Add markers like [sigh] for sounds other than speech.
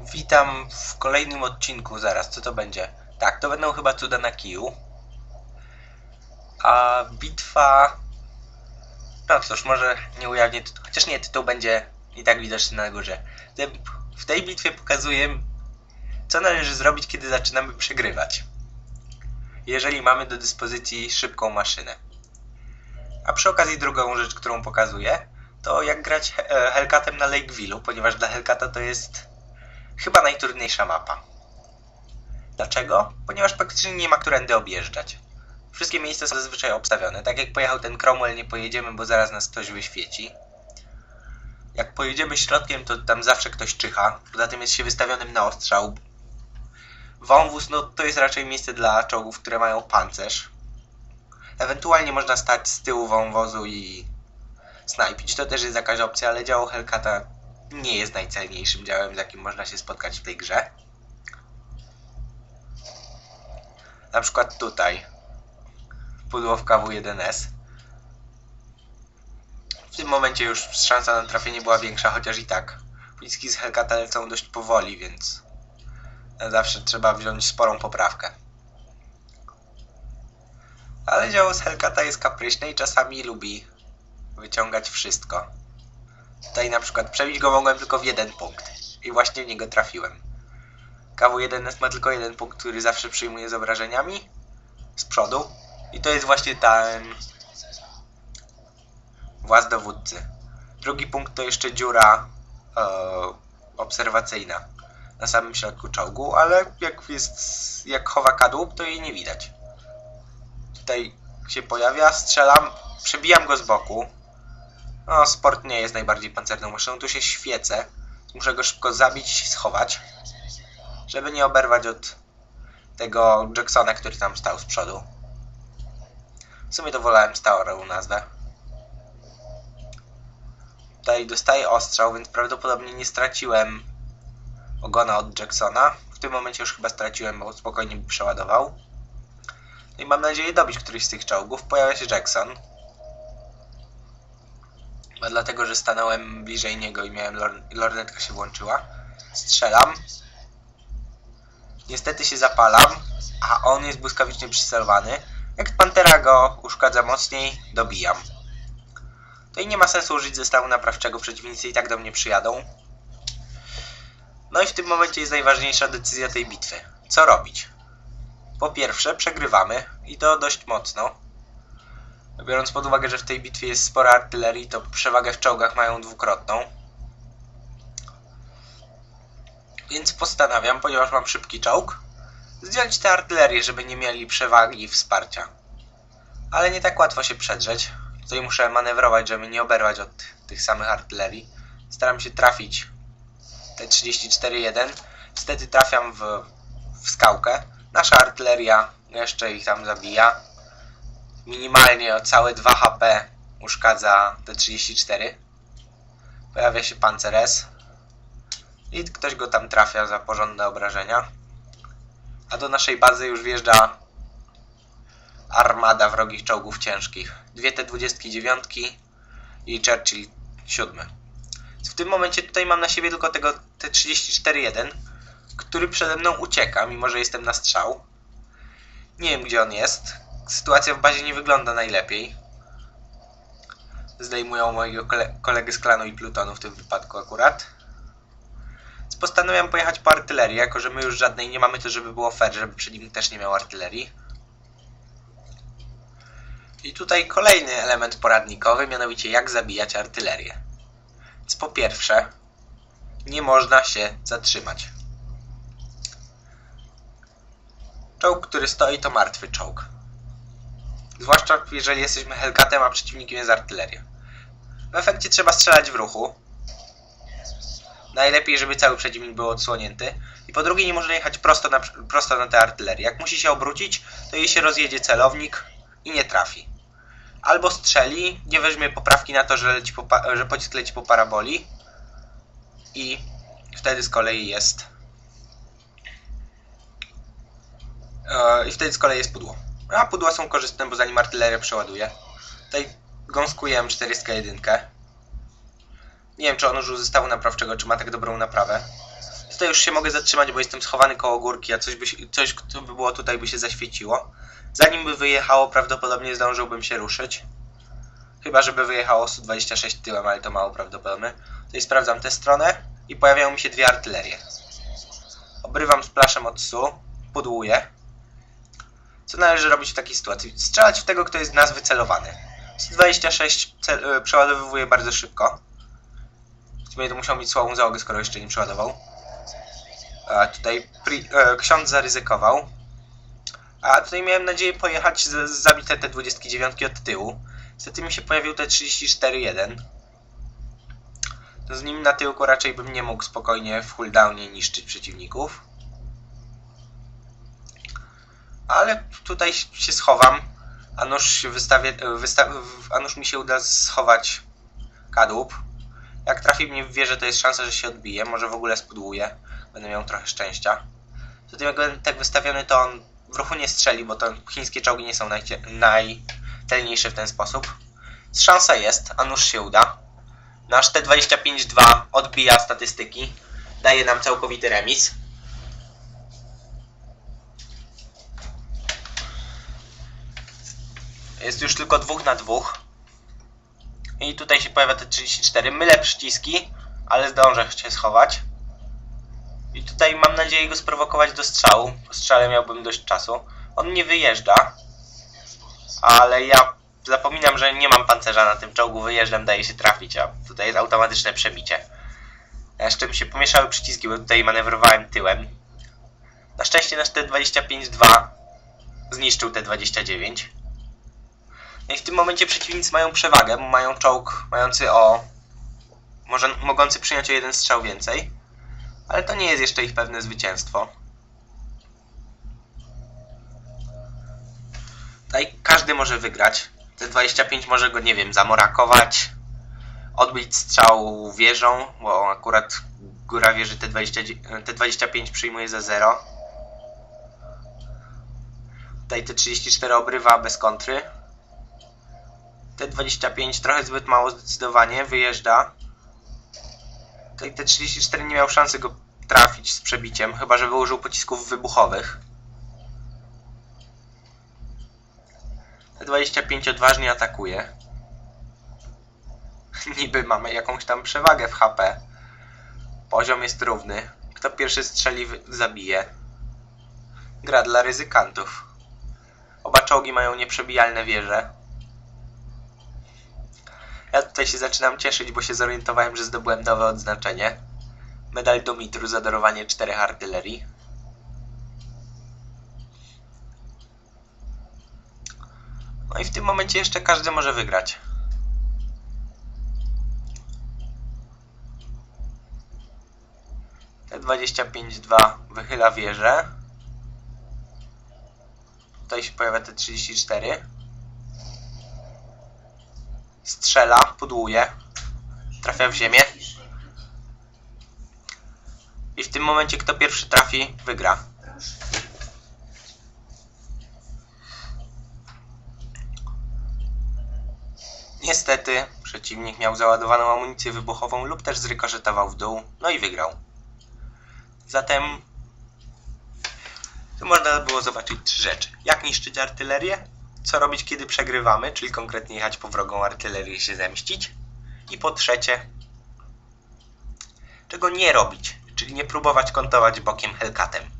Witam w kolejnym odcinku zaraz. Co to będzie? Tak, to będą chyba cuda na kiju. A bitwa... No cóż, może nie ujawnię tytułu. Chociaż nie, tytuł będzie i tak widoczny na górze. W tej bitwie pokazuję, co należy zrobić, kiedy zaczynamy przegrywać. Jeżeli mamy do dyspozycji szybką maszynę. A przy okazji drugą rzecz, którą pokazuję, to jak grać e, Hellcatem na Lakeville'u, ponieważ dla Hellcata to jest chyba najtrudniejsza mapa. Dlaczego? Ponieważ praktycznie nie ma którędy objeżdżać. Wszystkie miejsca są zazwyczaj obstawione. Tak jak pojechał ten Cromwell, nie pojedziemy, bo zaraz nas ktoś wyświeci. Jak pojedziemy środkiem, to tam zawsze ktoś czyha. Poza tym jest się wystawionym na ostrzał. Wąwóz, no to jest raczej miejsce dla czołgów, które mają pancerz. Ewentualnie można stać z tyłu wąwozu i snajpić. To też jest jakaś opcja, ale działo Hellcata nie jest najcelniejszym działem, z jakim można się spotkać w tej grze. Na przykład tutaj. Pudło w KW1S. W tym momencie już szansa na trafienie była większa, chociaż i tak. Pociski z Hellcata lecą dość powoli, więc zawsze trzeba wziąć sporą poprawkę. Ale działo z Hellcata jest kapryśne i czasami lubi wyciągać wszystko. Tutaj na przykład przebić go mogłem tylko w jeden punkt. I właśnie w niego trafiłem. KW1S ma tylko jeden punkt, który zawsze przyjmuje z obrażeniami. Z przodu. I to jest właśnie ten... Właz dowódcy. Drugi punkt to jeszcze dziura e, obserwacyjna. Na samym środku czołgu, ale jak jest... jak chowa kadłub, to jej nie widać. Tutaj się pojawia, strzelam, przebijam go z boku. No, sport nie jest najbardziej pancerną maszyną. Tu się świecę. Muszę go szybko zabić i schować. Żeby nie oberwać od tego Jacksona, który tam stał z przodu. W sumie to wolałem starą nazwę. Tutaj dostaję ostrzał, więc prawdopodobnie nie straciłem ogona od Jacksona. W tym momencie już chyba straciłem, bo spokojnie by przeładował. No i mam nadzieję dobić któryś z tych czołgów. Pojawia się Jackson. A dlatego, że stanąłem bliżej niego i miałem lor lornetka się włączyła. Strzelam. Niestety się zapalam, a on jest błyskawicznie przycelowany. Jak Pantera go uszkadza mocniej, dobijam. To i nie ma sensu użyć zestawu naprawczego, przeciwnicy i tak do mnie przyjadą. No i w tym momencie jest najważniejsza decyzja tej bitwy. Co robić? Po pierwsze, przegrywamy i to dość mocno. Biorąc pod uwagę, że w tej bitwie jest spora artylerii, to przewagę w czołgach mają dwukrotną. Więc postanawiam, ponieważ mam szybki czołg, zdjąć tę artylerię, żeby nie mieli przewagi i wsparcia. Ale nie tak łatwo się przedrzeć. Tutaj muszę manewrować, żeby nie oberwać od tych samych artylerii. Staram się trafić te 34-1. Niestety trafiam w, w skałkę. Nasza artyleria jeszcze ich tam zabija minimalnie o całe 2 HP uszkadza te 34. Pojawia się Panzer S. I ktoś go tam trafia za porządne obrażenia. A do naszej bazy już wjeżdża armada wrogich czołgów ciężkich. Dwie T-29 i Churchill 7. W tym momencie tutaj mam na siebie tylko tego T-34-1, który przede mną ucieka, mimo że jestem na strzał. Nie wiem gdzie on jest, sytuacja w bazie nie wygląda najlepiej. Zdejmują mojego kole kolegę z klanu i plutonu w tym wypadku akurat. Więc postanawiam pojechać po artylerię, jako że my już żadnej nie mamy, to żeby było fair, żeby przeciwnik też nie miał artylerii. I tutaj kolejny element poradnikowy, mianowicie jak zabijać artylerię. Więc po pierwsze, nie można się zatrzymać. Czołg, który stoi, to martwy czołg. Zwłaszcza jeżeli jesteśmy Hellcatem, a przeciwnikiem jest artyleria. W efekcie trzeba strzelać w ruchu. Najlepiej, żeby cały przeciwnik był odsłonięty. I po drugie, nie można jechać prosto na, prosto na tę artylerię. Jak musi się obrócić, to jej się rozjedzie celownik i nie trafi. Albo strzeli, nie weźmie poprawki na to, że, leci po, że pocisk leci po paraboli. I wtedy z kolei jest... Yy, I wtedy z kolei jest pudło. A pudła są korzystne, bo zanim artyleria przeładuje. Tutaj gąskuję M401. Nie wiem, czy on użył zestawu naprawczego, czy ma tak dobrą naprawę. Tutaj już się mogę zatrzymać, bo jestem schowany koło górki, a coś by, się, coś kto by było tutaj by się zaświeciło. Zanim by wyjechało, prawdopodobnie zdążyłbym się ruszyć. Chyba, żeby wyjechało Su-26 tyłem, ale to mało prawdopodobne. Tutaj sprawdzam tę stronę i pojawiają mi się dwie artylerie. Obrywam splaszem od Su, pudłuję. Co należy robić w takiej sytuacji? Strzelać w tego, kto jest w nas wycelowany. Su-26 cel, e, przeładowywuje bardzo szybko. Sumie to musiał mieć słabą załogę, skoro jeszcze nie przeładował. A tutaj pri, e, ksiądz zaryzykował. A tutaj miałem nadzieję pojechać z, z zabite te 29 od tyłu. Niestety mi się pojawił te 34-1. To z nim na tyłku raczej bym nie mógł spokojnie w cooldownie niszczyć przeciwników. Ale tutaj się schowam. A nuż wystawię, wysta, mi się uda schować kadłub. Jak trafi mnie w wieżę, to jest szansa, że się odbije. Może w ogóle spudłuje. Będę miał trochę szczęścia. Tutaj jak będę tak wystawiony, to on w ruchu nie strzeli, bo to chińskie czołgi nie są najcelniejsze w ten sposób. Szansa jest, a nuż się uda. Nasz T25-2 odbija statystyki. Daje nam całkowity remis. Jest już tylko dwóch na dwóch. I tutaj się pojawia te 34. Mylę przyciski, ale zdążę się schować. I tutaj mam nadzieję go sprowokować do strzału. Po strzale miałbym dość czasu. On nie wyjeżdża. Ale ja zapominam, że nie mam pancerza na tym czołgu. Wyjeżdżam, daje się trafić, a tutaj jest automatyczne przebicie. Jeszcze mi się pomieszały przyciski, bo tutaj manewrowałem tyłem. Na szczęście nasz T25-2 zniszczył T29. I w tym momencie przeciwnicy mają przewagę, bo mają czołg mający o... Może mogący przyjąć o jeden strzał więcej. Ale to nie jest jeszcze ich pewne zwycięstwo. Tutaj każdy może wygrać. T25 może go, nie wiem, zamorakować, odbić strzał wieżą, bo akurat góra wieży T20, T25 przyjmuje za 0. Tutaj T34 obrywa bez kontry. T25 trochę zbyt mało zdecydowanie, wyjeżdża. Tutaj T34 nie miał szansy go trafić z przebiciem, chyba że użył pocisków wybuchowych. T25 odważnie atakuje. [laughs] Niby mamy jakąś tam przewagę w HP. Poziom jest równy. Kto pierwszy strzeli, zabije. Gra dla ryzykantów. Oba czołgi mają nieprzebijalne wieże. Ja tutaj się zaczynam cieszyć, bo się zorientowałem, że zdobyłem nowe odznaczenie. Medal Domitru za darowanie czterech artylerii. No i w tym momencie jeszcze każdy może wygrać. T25-2 wychyla wieżę. Tutaj się pojawia T34. Strzela, pudłuje. Trafia w ziemię. I w tym momencie kto pierwszy trafi, wygra. Niestety, przeciwnik miał załadowaną amunicję wybuchową lub też zrykoszetował w dół, no i wygrał. Zatem tu można było zobaczyć trzy rzeczy. Jak niszczyć artylerię, co robić kiedy przegrywamy, czyli konkretnie jechać po wrogą artylerię się zemścić. I po trzecie, czego nie robić, czyli nie próbować kontować bokiem Hellcatem.